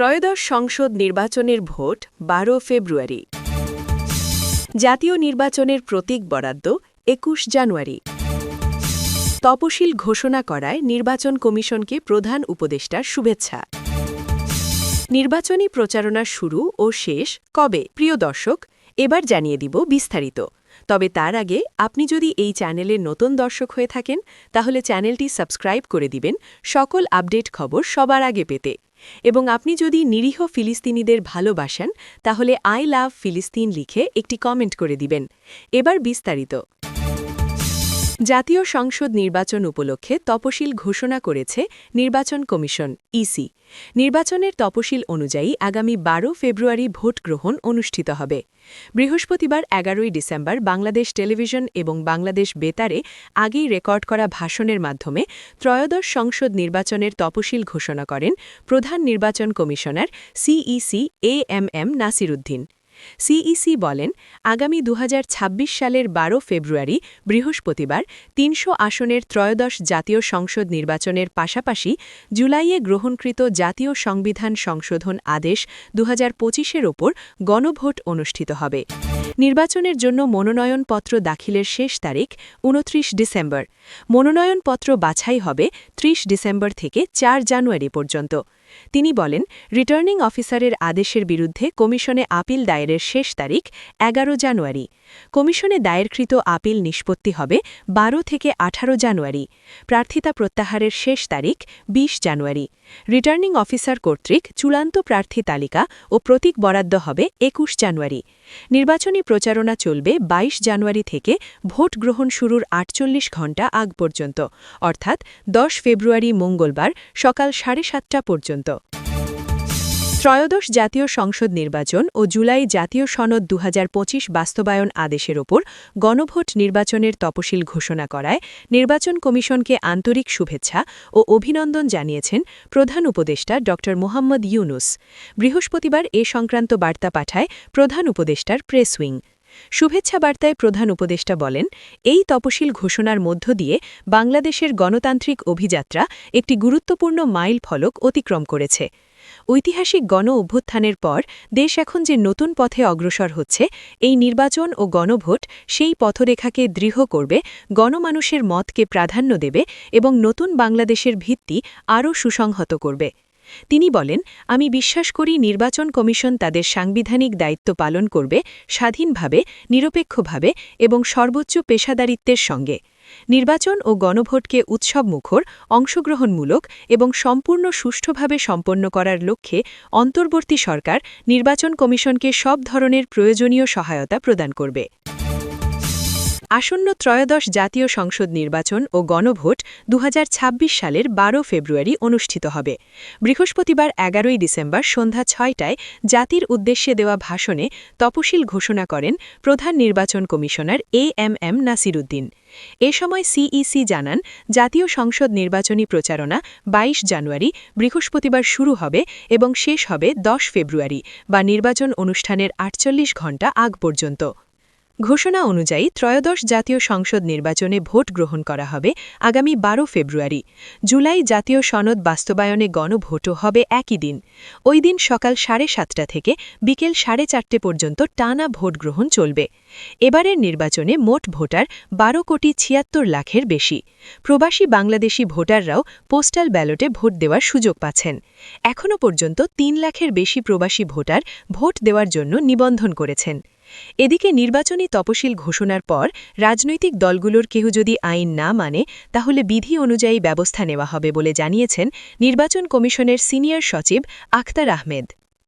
ত্রয়োদশ সংসদ নির্বাচনের ভোট বারো ফেব্রুয়ারি। জাতীয় নির্বাচনের প্রতীক বরাদ্দ একুশ জানুয়ারি। তপশিল ঘোষণা করায় নির্বাচন কমিশনকে প্রধান উপদেষ্টার শুভেচ্ছা। নির্বাচনী প্রচারণা শুরু ও শেষ কবে? প্রিয় দর্শক, এবার জানিয়ে দিব বিস্তারিত। তবে তার আগে আপনি যদি এই চ্যানেলের নতুন দর্শক হয়ে থাকেন, তাহলে চ্যানেলটি সাবস্ক্রাইব করে দিবেন। সকল আপডেট খবর সবার আগে পেতে। এবং আপনি যদি নিরীহ ফিলিস্তিনিদের ভালোবাসেন, তাহলে আই লাভ ফিলিস্তিন লিখে একটি কমেন্ট করে দিবেন। এবার বিস্তারিত। জাতীয় সংসদ নির্বাচন উপলক্ষে তপশিল ঘোষণা করেছে নির্বাচন কমিশন ইসি নির্বাচনের তপশিল অনুযায়ী আগামী বারো ফেব্রুয়ারি ভোট গ্রহণ অনুষ্ঠিত হবে। বৃহস্পতিবার এগারোই ডিসেম্বর বাংলাদেশ টেলিভিশন এবং বাংলাদেশ বেতারে আগেই রেকর্ড করা ভাষণের মাধ্যমে ত্রয়োদশ সংসদ নির্বাচনের তপশিল ঘোষণা করেন প্রধান নির্বাচন commissioner CEC A M M Nasiruddin. CEC বলেন, আগামী দু হাজার ছাব্বিশ সালের ১২ ফেব্রুয়ারি, বৃহস্পতিবার, তিনশো আসনের ত্রয়োদশ জাতীয় সংসদ নির্বাচনের পাশাপাশি জুলাইয়ে গ্রহণকৃত জাতীয় সংবিধান সংশোধন আদেশ দু হাজার পঁচিশের ওপর গণভোট অনুষ্ঠিত হবে। নির্বাচনের জন্য মনোনয়নপত্র দাখিলের শেষ তারিখ উনত্রিশ ডিসেম্বর। মনোনয়নপত্র বাছাই হবে ৩০ ডিসেম্বর থেকে চার জানুয়ারি পর্যন্ত। তিনি বলেন রিটার্নিং অফিসারের আদেশের বিরুদ্ধে কমিশনে আপিল দায়েরের শেষ তারিখ এগারো জানুয়ারি। কমিশনে দায়েরকৃত আপিল নিষ্পত্তি হবে বারো থেকে আঠারো জানুয়ারি। প্রার্থিতা প্রত্যাহারের শেষ তারিখ ২০ জানুয়ারি। রিটার্নিং অফিসার কর্তৃক চূড়ান্ত প্রার্থী তালিকা ও প্রতীক বরাদ্দ হবে একুশ জানুয়ারি। নির্বাচনী প্রচারণা চলবে ২২ জানুয়ারি থেকে ভোট গ্রহণ শুরুর আটচল্লিশ ঘণ্টা আগ পর্যন্ত। অর্থাৎ দশ ফেব্রুয়ারি মঙ্গলবার সকাল সাড়ে সাতটা পর্যন্ত। ত্রয়োদশ জাতীয় সংসদ নির্বাচন ও জুলাই জাতীয় সনদ দুহাজার পঁচিশ বাস্তবায়ন আদেশের ওপর গণভোট নির্বাচনের তপশিল ঘোষণা করায় নির্বাচন কমিশনকে আন্তরিক শুভেচ্ছা ও অভিনন্দন জানিয়েছেন প্রধান উপদেষ্টা ড. মোহাম্মদ ইউনুস। বৃহস্পতিবার এ সংক্রান্ত বার্তা পাঠায় প্রধান উপদেষ্টার প্রেস উইং। শুভেচ্ছা বার্তায় প্রধান উপদেষ্টা বলেন, এই তপশিল ঘোষণার মধ্য দিয়ে বাংলাদেশের গণতান্ত্রিক অভিযাত্রা একটি গুরুত্বপূর্ণ মাইল ফলক অতিক্রম করেছে। ঐতিহাসিক গণ অভ্যুত্থানের পর দেশ এখন যে নতুন পথে অগ্রসর হচ্ছে, এই নির্বাচন ও গণভোট সেই পথরেখাকে দৃঢ় করবে, গণমানুষের মতকে প্রাধান্য দেবে এবং নতুন বাংলাদেশের ভিত্তি আরও সুসংহত করবে। তিনি বলেন, আমি বিশ্বাস করি নির্বাচন কমিশন তাদের সাংবিধানিক দায়িত্ব পালন করবে স্বাধীনভাবে, নিরপেক্ষভাবে এবং সর্বোচ্চ পেশাদারিত্বের সঙ্গে। নির্বাচন ও গণভোটকে উৎসবমুখর, অংশগ্রহণমূলক এবং সম্পূর্ণ সুষ্ঠুভাবে সম্পন্ন করার লক্ষ্যে অন্তর্বর্তী সরকার নির্বাচন কমিশনকে সব ধরনের প্রয়োজনীয় সহায়তা প্রদান করবে। আসন্ন ত্রয়োদশ জাতীয় সংসদ নির্বাচন ও গণভোট দু হাজার ছাব্বিশ সালের ১২ ফেব্রুয়ারি অনুষ্ঠিত হবে। বৃহস্পতিবার এগারোই ডিসেম্বর সন্ধ্যা ছয়টায় জাতির উদ্দেশ্যে দেওয়া ভাষণে তপশিল ঘোষণা করেন প্রধান নির্বাচন commissioner A M M Nasiruddin. এ সময় সিইসি জানান, জাতীয় সংসদ নির্বাচনী প্রচারণা ২২ জানুয়ারি বৃহস্পতিবার শুরু হবে এবং শেষ হবে ১০ ফেব্রুয়ারি বা নির্বাচন অনুষ্ঠানের আটচল্লিশ ঘণ্টা আগ পর্যন্ত। ঘোষণা অনুযায়ী ত্রয়োদশ জাতীয় সংসদ নির্বাচনে ভোট গ্রহণ করা হবে আগামী ১২ ফেব্রুয়ারি। জুলাই জাতীয় সনদ বাস্তবায়নে গণভোটও হবে একই দিন। ওই দিন সকাল সাড়ে সাতটা থেকে বিকেল সাড়ে চারটে পর্যন্ত টানা ভোট গ্রহণ চলবে। এবারের নির্বাচনে মোট ভোটার বারো কোটি ছিয়াত্তর লাখের বেশি। প্রবাসী বাংলাদেশি ভোটাররাও পোস্টাল ব্যালটে ভোট দেওয়ার সুযোগ পাচ্ছেন। এখনও পর্যন্ত তিন লাখের বেশি প্রবাসী ভোটার ভোট দেওয়ার জন্য নিবন্ধন করেছেন। এদিকে নির্বাচনী তপশিল ঘোষণার পর রাজনৈতিক দলগুলোর কেউ যদি আইন না মানে তাহলে বিধি অনুযায়ী ব্যবস্থা নেওয়া হবে বলে জানিয়েছেন নির্বাচন কমিশনের সিনিয়র সচিব আখতার আহমেদ।